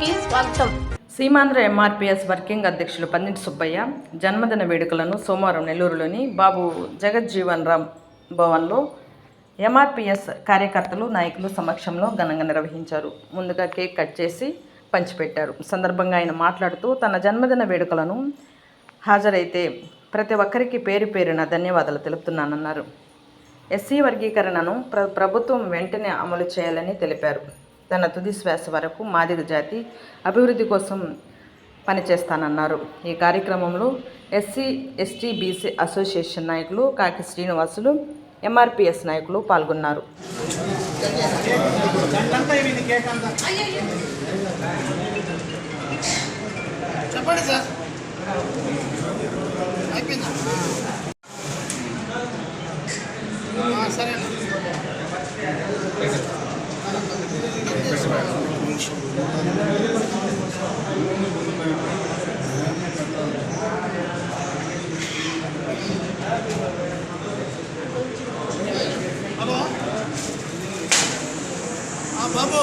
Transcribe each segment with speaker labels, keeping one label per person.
Speaker 1: కి స్వాగతం.
Speaker 2: సీమాంధ్ర ఎంఆర్పిఎస్ వర్కింగ్ అధ్యక్షులు పన్నిటి సుబ్బయ్య జన్మదిన వేడుకలను సోమవారం నెల్లూరులోని బాబు జగజ్జీవన్ రామ్ భవన్లో ఎంఆర్పిఎస్ కార్యకర్తలు నాయకులు సమక్షంలో ఘనంగా నిర్వహించారు. ముందుగా కేక్ కట్ చేసి పంచిపెట్టారు. సందర్భంగా ఆయన మాట్లాడుతూ తన జన్మదిన వేడుకలను హాజరైతే ప్రతి ఒక్కరికి పేరు పేరున ధన్యవాదాలు తెలుపుతున్నానన్నారు. ఎస్సీ వర్గీకరణను ప్ర ప్రభుత్వం వెంటనే అమలు చేయాలని తెలిపారు. తన తుది శ్వాస వరకు మాదిగ జాతి అభివృద్ధి కోసం పనిచేస్తానన్నారు. ఈ కార్యక్రమంలో ఎస్సీ ఎస్టీ బీసీ అసోసియేషన్ నాయకులు కాకి శ్రీనివాసులు ఎంఆర్పిఎస్ నాయకులు పాల్గొన్నారు.
Speaker 3: చెప్పండి సార్. సరే బాబు.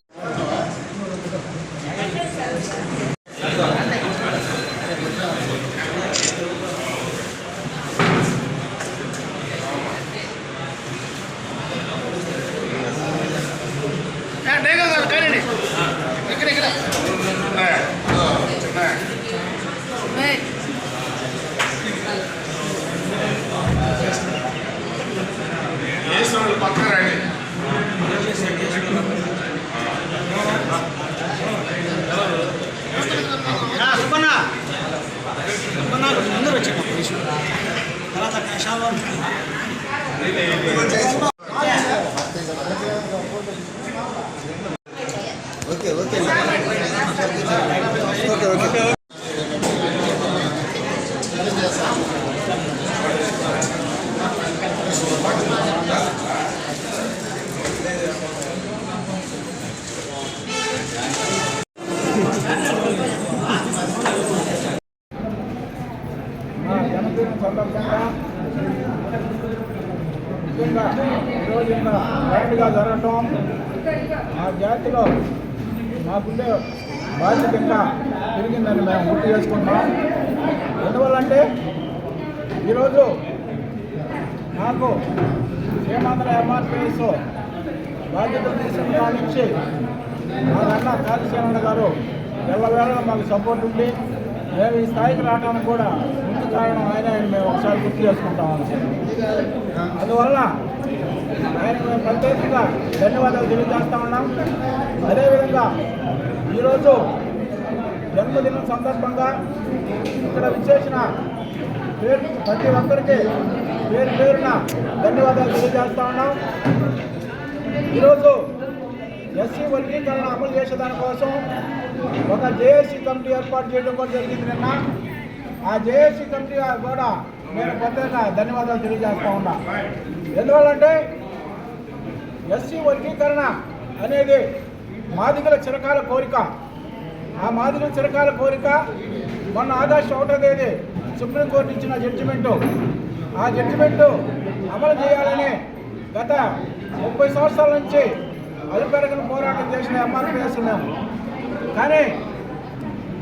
Speaker 4: మా ఈరోజు ఇంత గ్రాండ్గా జరగటం మా జాతిలో మాకుండే బాధ్యత ఇంకా పెరిగిందని మేము గుర్తు చేసుకుంటాం ఎందువల్లంటే ఈరోజు నాకు శ్రీమంతర ఎంఆర్పిఎస్ బాధ్యతలు తీసుకున్న కాడి నుంచి మా అన్న కాళీశ్వరణ గారు ఎల్లవేళ మాకు సపోర్ట్ ఉంది మేము ఈ స్థాయికి రావడానికి కూడా ముందు కారణం ఆయన ఆయన మేము ఒకసారి గుర్తు చేసుకుంటాం. అందువల్ల ఆయనకు మేము ప్రత్యేకంగా ధన్యవాదాలు తెలియజేస్తా ఉన్నాం. అదేవిధంగా ఈరోజు జన్మదినం సందర్భంగా ఇక్కడ విచ్చేసిన పేరు ప్రతి ఒక్కరికి పేరు పేరున ధన్యవాదాలు తెలియజేస్తా ఉన్నాం. ఈరోజు ఎస్సీ వర్గీకరణ అమలు చేసే దానికోసం ఒక జేఏసీ కమిటీ ఏర్పాటు చేయడం కూడా జరిగింది నిన్న. ఆ జేఏసీ కమిటీ కూడా నేను ప్రత్యేక ధన్యవాదాలు తెలియజేస్తా ఉన్నా. ఎందువల్లంటే ఎస్సీ వర్గీకరణ అనేది మాదిగల చిరకాల కోరిక. ఆ మాదిగల చిరకాల కోరిక మొన్న ఆదర్శ ఒకటో తేదీ సుప్రీంకోర్టు ఇచ్చిన జడ్జిమెంటు ఆ జడ్జిమెంటు అమలు చేయాలని గత ముప్పై సంవత్సరాల నుంచి అలుపెరగని పోరాటం చేసిన ఎంఆర్పిఎస్ మేము కానీ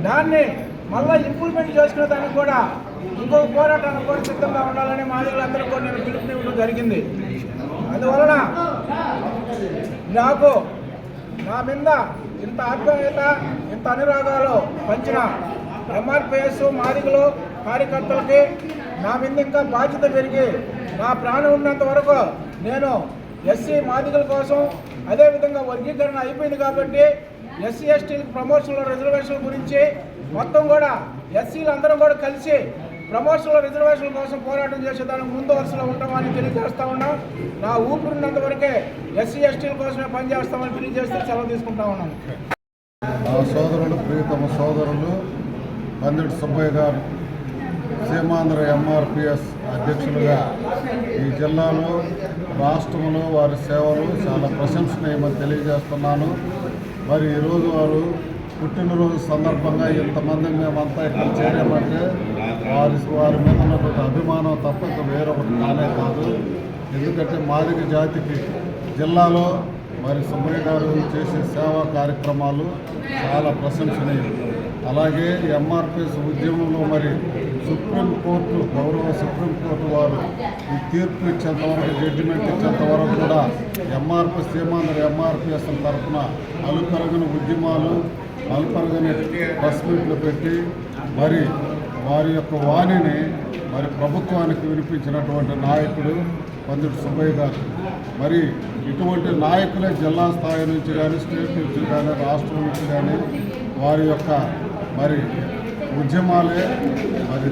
Speaker 4: దాన్ని మళ్ళీ ఇంప్రూవ్మెంట్ చేసుకునే దానికి కూడా ఇంకొక పోరాటానికి కూడా సిద్ధంగా ఉండాలని మాదిరులందరూ కూడా నేను పిలుపునివ్వడం జరిగింది. అందువలన నాకు నా మీద ఇంత ఆత్మీయత ఇంత అనురాగాలు పంచిన ఎంఆర్పిఎస్ మాదిగులు కార్యకర్తలకి నా మీద ఇంకా బాధ్యత పెరిగి నా ప్రాణం ఉన్నంత వరకు నేను ఎస్సీ మాదిగల కోసం అదేవిధంగా వర్గీకరణ అయిపోయింది కాబట్టి ఎస్సీ ఎస్టీలకు ప్రమోషన్ల రిజర్వేషన్ల గురించి మొత్తం కూడా ఎస్సీలు అందరం కూడా కలిసి ప్రమోషన్ల రిజర్వేషన్ల కోసం పోరాటం చేసే దానికి ముందు వరుసలో ఉంటామని తెలియజేస్తా ఉన్నాం. నా ఊపిరినంత వరకే ఎస్సీ ఎస్టీల కోసమే పనిచేస్తామని తెలియజేస్తే సెలవు తీసుకుంటా ఉన్నాను
Speaker 5: మా సోదరులు ప్రియతమ సోదరులు పందిటి సుబ్బయ్య గారు. సీమాంధ్ర ఎంఆర్పిఎస్ అధ్యక్షులుగా ఈ జిల్లాలో రాష్ట్రంలో వారి సేవలు చాలా ప్రశంసనీయమని తెలియజేస్తున్నాను. మరి ఈరోజు వారు పుట్టినరోజు సందర్భంగా ఇంతమంది మేమంతా ఇక్కడ చేరామంటే వారి వారి మీద ఉన్నటువంటి అభిమానం తప్ప ఇంకా వేరొకటి కానే కాదు. ఎందుకంటే మాదిక జాతికి జిల్లాలో మరి సుబ్బయ్య గారు చేసే సేవా కార్యక్రమాలు చాలా ప్రశంసనీయం. అలాగే ఎంఆర్పిఎస్ ఉద్యమంలో మరి సుప్రీంకోర్టు గౌరవ సుప్రీంకోర్టు వారు ఈ తీర్పు ఇచ్చేంతవరకు జడ్జిమెంట్ ఇచ్చేంతవరకు కూడా ఎంఆర్పిఎస్ సీమాంధ్ర ఎంఆర్పిఎస్ తరఫున అలుపెరగని ఉద్యమాలు అల్పరగని ప్రెస్ మీట్లు పెట్టి మరి వారి యొక్క వాణిని మరి ప్రభుత్వానికి వినిపించినటువంటి నాయకుడు పందిటి సుబ్బయ్య గారు. మరి ఇటువంటి నాయకులే జిల్లా స్థాయి నుంచి కానీ స్టేట్ నుంచి కానీ రాష్ట్రం నుంచి కానీ వారి యొక్క మరి ఉద్యమాలే మరి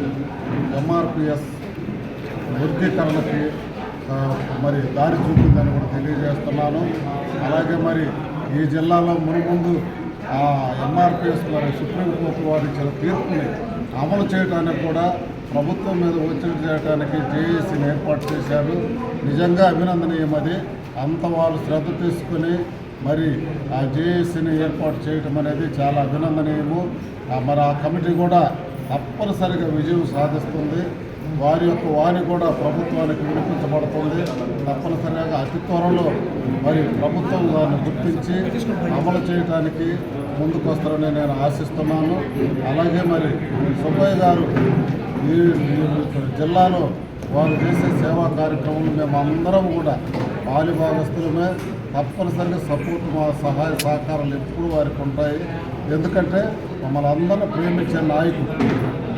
Speaker 5: ఎంఆర్పిఎస్ వర్గీకరణకి మరి దారి చూపిందని కూడా తెలియజేస్తున్నాను. అలాగే మరి ఈ జిల్లాలో మునుముందు ఆ ఎంఆర్పిఎస్ మరి సుప్రీంకోర్టు వారి ఇచ్చిన తీర్పుని అమలు చేయడానికి కూడా ప్రభుత్వం మీద ఒత్తిడి చేయడానికి జేఏసీని ఏర్పాటు చేశారు. నిజంగా అభినందనీయం అది. అంత వాళ్ళు శ్రద్ధ తీసుకుని మరి ఆ జేఏసీని ఏర్పాటు చేయటం అనేది చాలా అభినందనీయము. మరి ఆ కమిటీ కూడా తప్పనిసరిగా విజయం సాధిస్తుంది. వారి యొక్క వాణి కూడా ప్రభుత్వానికి వినిపించబడుతుంది. తప్పనిసరిగా అతి త్వరలో మరి ప్రభుత్వం దాన్ని గుర్తించి అమలు చేయడానికి ముందుకొస్తారని నేను ఆశిస్తున్నాను. అలాగే మరి సుబ్బయ్య గారు ఈ ఈ జిల్లాలో వారు చేసే సేవా కార్యక్రమంలో మేము అందరం కూడా పాలిభాగస్తులమే తప్పనిసరిగా సపోర్ట్ మా సహాయ సహకారాలు ఎప్పుడు వారికి ఉంటాయి. ఎందుకంటే మమ్మల్ని అందరిని ప్రేమించే నాయకుడు.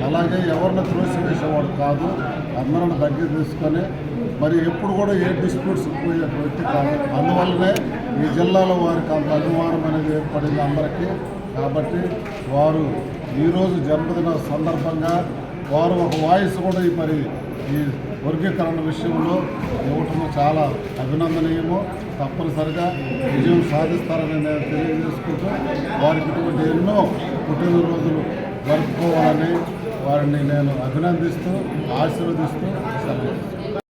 Speaker 5: అలాగే ఎవరిని త్రోసివేసేవాడు కాదు. అందరిని దగ్గర తీసుకొని మరి ఎప్పుడు కూడా ఏ డిస్ప్యూట్స్ పోయే వ్యక్తి కాదు. అందువల్లనే ఈ జిల్లాలో వారికి అంత అభిమానం అనేది ఏర్పడింది అందరికీ. కాబట్టి వారు ఈరోజు జన్మదిన సందర్భంగా వారు ఒక వాయిస్ కూడా మరి ఈ వర్గీకరణ విషయంలో ఇవ్వటము చాలా అభినందనీయము. తప్పనిసరిగా విజయం సాధిస్తారని నేను తెలియజేసుకుంటూ వారికి ఇటువంటి ఎన్నో పుట్టినరోజులు జరుపుకోవాలని వారిని నేను అభినందిస్తూ ఆశీర్వదిస్తూ సెలవు